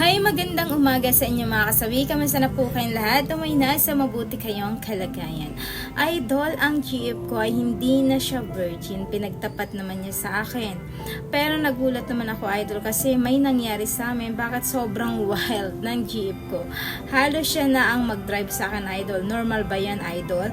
Hi, magandang umaga sa inyo mga kasawi. Kamusta na po kayong lahat? Umay na sa mabuti kayong kalagayan. Idol, ang GF ko ay hindi na siya virgin. Pinagtapat naman niya sa akin. Pero nagulat naman ako, Idol, kasi may nangyari sa amin. Bakit sobrang wild ng GF ko? Halos siya na ang mag-drive sa akin, Idol. Normal ba yan, Idol?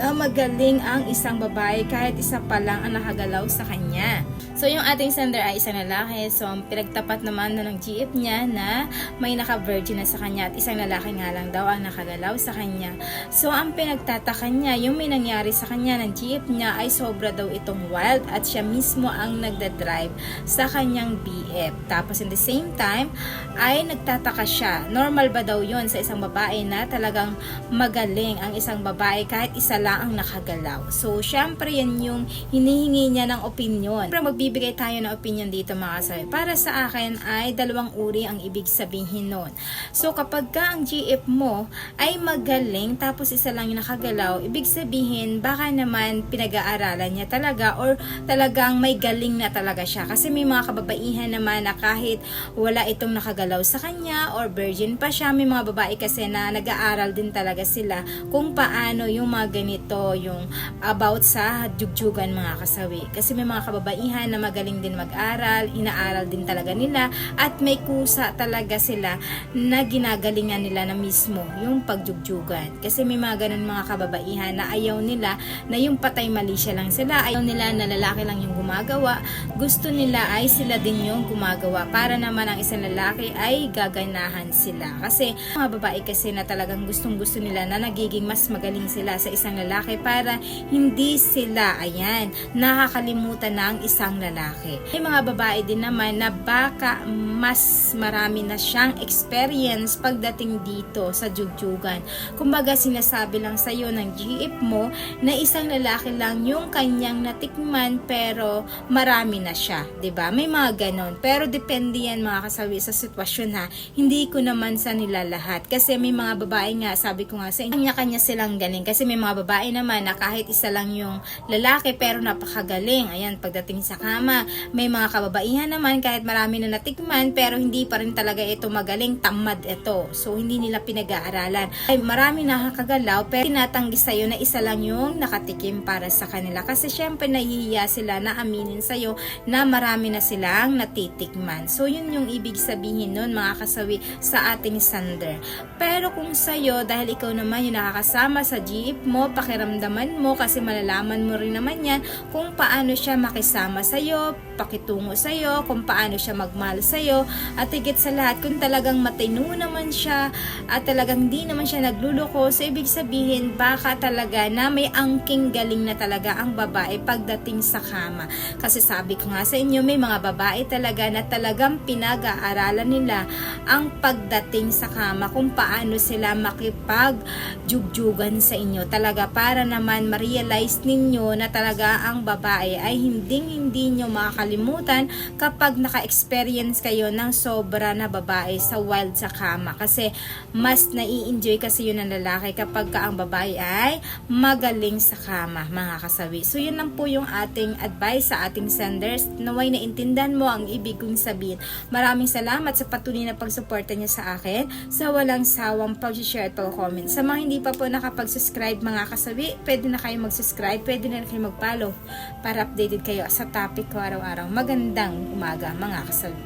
na magaling ang isang babae kahit isa pa lang ang nakagalaw sa kanya. So yung ating sender ay isang lalaki. So ang pinagtapat naman na ng GF niya na may naka-virgin na sa kanya at isang lalaki nga lang daw ang nakagalaw sa kanya. So ang pinagtataka niya, yung may nangyari sa kanya ng GF niya ay sobra daw itong wild at siya mismo ang nagda-drive sa kanyang BF. Tapos in the same time ay nagtataka siya. Normal ba daw yun sa isang babae na talagang magaling ang isang babae kahit isa lang ang nakagalaw. So, syempre yan yung hinihingi niya ng opinion. Pero magbibigay tayo ng opinion dito mga kasabi. Para sa akin ay dalawang uri ang ibig sabihin nun. So, kapag ka ang GF mo ay magaling tapos isa lang yung nakagalaw, ibig sabihin baka naman pinag-aaralan niya talaga or talagang may galing na talaga siya. Kasi may mga kababaihan naman na kahit wala itong nakagalaw sa kanya or virgin pa siya, may mga babae kasi na nag-aaral din talaga sila kung paano yung mga ganito, yung about sa jugjugan mga kasawi. Kasi may mga kababaihan na magaling din mag-aral, inaaral din talaga nila, at may kusa talaga sila na ginagalingan nila na mismo yung pagjugjugan. Kasi may mga ganun mga kababaihan na ayaw nila na yung patay mali siya lang sila, ayaw nila na lalaki lang yung gumagawa, gusto nila ay sila din yung gumagawa para naman ang isang lalaki ay gaganahan sila. Kasi mga babae kasi na talagang gustong gusto nila na nagiging mas magaling sila sa isang lalaki para hindi sila, ayan, nakakalimutan na ang isang lalaki. May mga babae din naman na baka mas marami na siyang experience pagdating dito sa jugjugan. Kumbaga sinasabi lang sa'yo ng GF mo na isang lalaki lang yung kanyang natikman pero marami na siya, 'di ba? May mga ganon. Pero depende yan mga kasawi sa sitwasyon ha. Hindi ko naman sa nila lahat kasi may mga babae nga, sabi ko nga sa inyo, kanya-kanya silang galing kasi may mga babae naman na kahit isa lang yung lalaki pero napakagaling. Ayan, pagdating sa kama, may mga kababaihan naman kahit marami na natikman pero hindi pa rin talaga ito magaling, tamad ito. So hindi nila pinag-aaralan. Ay marami nakakagalaw pero tinatanggi sa'yo na isa lang yung nakatikim para sa kanila kasi syempre nahihiya sila na aminin sa'yo na marami na silang natitikman. So yun yung ibig sabihin nun mga kasawi sa ating sander. Pero kung sa'yo, dahil ikaw naman yung nakakasama sa jeep mo, pakiramdaman mo kasi malalaman mo rin naman yan kung paano siya makisama sa'yo, pakitungo sa'yo, kung paano siya magmahal sa'yo, at higit sa lahat, kung talagang matino naman siya, at talagang di naman siya nagluloko, so ibig sabihin, baka talaga na may angking galing na talaga ang babae pagdating sa kama. Kasi sabi ko nga sa inyo, may mga babae talaga na talagang pinag-aaralan nila ang pagdating sa kama, kung paano sila makipag-jugjugan sa inyo. Talaga para naman ma-realize ninyo na talaga ang babae ay hindi-hindi nyo makakalimutan kapag naka-experience kayo ng sobra na babae sa wild sa kama. Kasi mas nai-enjoy kasi yun ng lalaki kapag ka ang babae ay magaling sa kama, mga kasawi. So yun lang po yung ating advice sa ating senders. Naway na intindihan mo ang ibig kong sabihin. Maraming salamat sa patuloy na pagsuporta niyo sa akin sa walang sawang pag-share at pag-comment. Sa mga hindi pa po nakapag-subscribe mga kasawi, pwede na kayo mag-subscribe, pwede na kayo mag-follow para updated kayo sa topic ko araw-araw. Magandang umaga mga kasawi.